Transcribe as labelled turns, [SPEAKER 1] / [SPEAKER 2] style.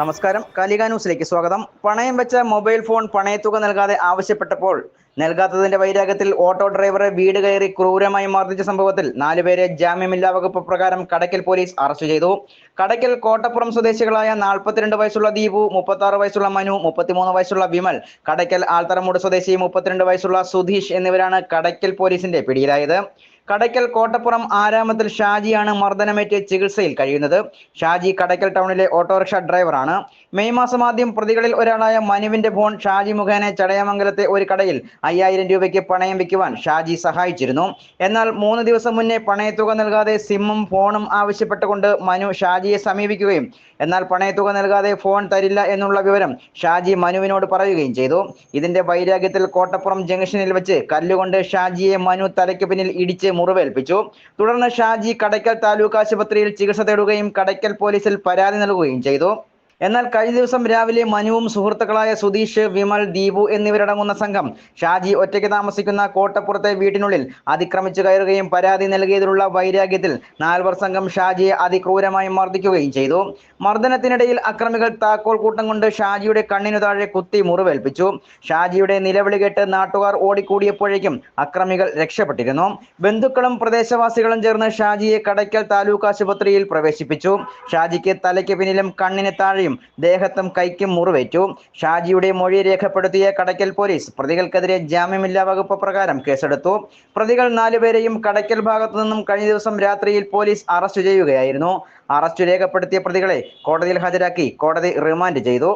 [SPEAKER 1] നമസ്കാരം. കാലിക ന്യൂസിലേക്ക് സ്വാഗതം. പണയം വെച്ച മൊബൈൽ ഫോൺ പണയത്തുക നൽകാതെ ആവശ്യപ്പെട്ടപ്പോൾ നൽകാത്തതിന്റെ വൈരാഗ്യത്തിൽ ഓട്ടോ ഡ്രൈവറെ വീട് കയറി ക്രൂരമായി മർദ്ദിച്ച സംഭവത്തിൽ നാലുപേരെ ജാമ്യമില്ലാ വകുപ്പ് പ്രകാരം കടക്കൽ പോലീസ് അറസ്റ്റ് ചെയ്തു. കടക്കൽ കോട്ടപ്പുറം സ്വദേശികളായ നാൽപ്പത്തിരണ്ട് വയസ്സുള്ള ദീപു മുപ്പത്തി വയസ്സുള്ള മനു മുപ്പത്തിമൂന്ന് വയസ്സുള്ള വിമൽ കടക്കൽ ആൽത്തറമൂട് സ്വദേശി മുപ്പത്തിരണ്ട് വയസ്സുള്ള സുധീഷ് എന്നിവരാണ് കടക്കൽ പോലീസിന്റെ പിടിയിലായത്. കടയ്ക്കൽ കോട്ടപ്പുറം ആരാമത്തിൽ ഷാജിയാണ് മർദ്ദനമേറ്റ് ചികിത്സയിൽ കഴിയുന്നത്. ഷാജി കടയ്ക്കൽ ടൗണിലെ ഓട്ടോറിക്ഷ ഡ്രൈവറാണ്. മെയ് മാസം ആദ്യം പ്രതികളിൽ ഒരാളായ മനുവിന്റെ ഫോൺ ഷാജി മുഖേന ചടയമംഗലത്തെ ഒരു കടയിൽ അയ്യായിരം രൂപയ്ക്ക് പണയം വെക്കുവാൻ ഷാജി സഹായിച്ചിരുന്നു. എന്നാൽ മൂന്ന് ദിവസം മുന്നേ പണയത്തുക നൽകാതെ സിമ്മും ഫോണും ആവശ്യപ്പെട്ടുകൊണ്ട് മനു ഷാജിയെ സമീപിക്കുകയും എന്നാൽ പണയത്തുക നൽകാതെ ഫോൺ തരില്ല എന്നുള്ള വിവരം ഷാജി മനുവിനോട് പറയുകയും ചെയ്തു. ഇതിന്റെ വൈരാഗ്യത്തിൽ കോട്ടപ്പുറം ജംഗ്ഷനിൽ വെച്ച് കല്ലുകൊണ്ട് ഷാജിയെ മനു തലയ്ക്ക് പിന്നിൽ ഇടിച്ച് മുറിവേൽപ്പിച്ചു. തുടർന്ന് ഷാജി കടയ്ക്കൽ താലൂക്ക് ആശുപത്രിയിൽ ചികിത്സ തേടുകയും കടയ്ക്കൽ പോലീസിൽ പരാതി നൽകുകയും ചെയ്തു. എന്നാൽ കഴിഞ്ഞ ദിവസം രാവിലെ മനുവും സുഹൃത്തുക്കളായ സുധീഷ് വിമൽ ദീപു എന്നിവരടങ്ങുന്ന സംഘം ഷാജി ഒറ്റയ്ക്ക് താമസിക്കുന്ന കോട്ടപ്പുറത്തെ വീട്ടിനുള്ളിൽ അതിക്രമിച്ചു കയറുകയും പരാതി നൽകിയതിലുള്ള വൈരാഗ്യത്തിൽ നാൽവർ സംഘം ഷാജിയെ അതിക്രൂരമായി മർദ്ദിക്കുകയും ചെയ്തു. മർദ്ദനത്തിനിടയിൽ അക്രമികൾ താക്കോൽ കൂട്ടം കൊണ്ട് ഷാജിയുടെ കണ്ണിനു താഴെ കുത്തി മുറിവേൽപ്പിച്ചു. ഷാജിയുടെ നിലവിളി കേട്ട് നാട്ടുകാർ ഓടിക്കൂടിയപ്പോഴേക്കും അക്രമികൾ രക്ഷപ്പെട്ടിരുന്നു. ബന്ധുക്കളും പ്രദേശവാസികളും ചേർന്ന് ഷാജിയെ കടയ്ക്കൽ താലൂക്ക് ആശുപത്രിയിൽ പ്രവേശിപ്പിച്ചു. ഷാജിക്ക് തലയ്ക്ക് പിന്നിലും കണ്ണിന് താഴെയും ദേഹത്തും കൈക്കും മുറിവേറ്റു. ഷാജിയുടെ മൊഴി രേഖപ്പെടുത്തിയ കടയ്ക്കൽ പോലീസ് പ്രതികൾക്കെതിരെ ജാമ്യമില്ലാ വകുപ്പ് പ്രകാരം കേസെടുത്തു. പ്രതികൾ നാലുപേരെയും കടയ്ക്കൽ ഭാഗത്തു നിന്നും കഴിഞ്ഞ ദിവസം രാത്രിയിൽ പോലീസ് അറസ്റ്റ് ചെയ്യുകയായിരുന്നു. അറസ്റ്റ് രേഖപ്പെടുത്തിയ പ്രതികളെ കോടതിയിൽ ഹാജരാക്കി കോടതി റിമാൻഡ് ചെയ്തു.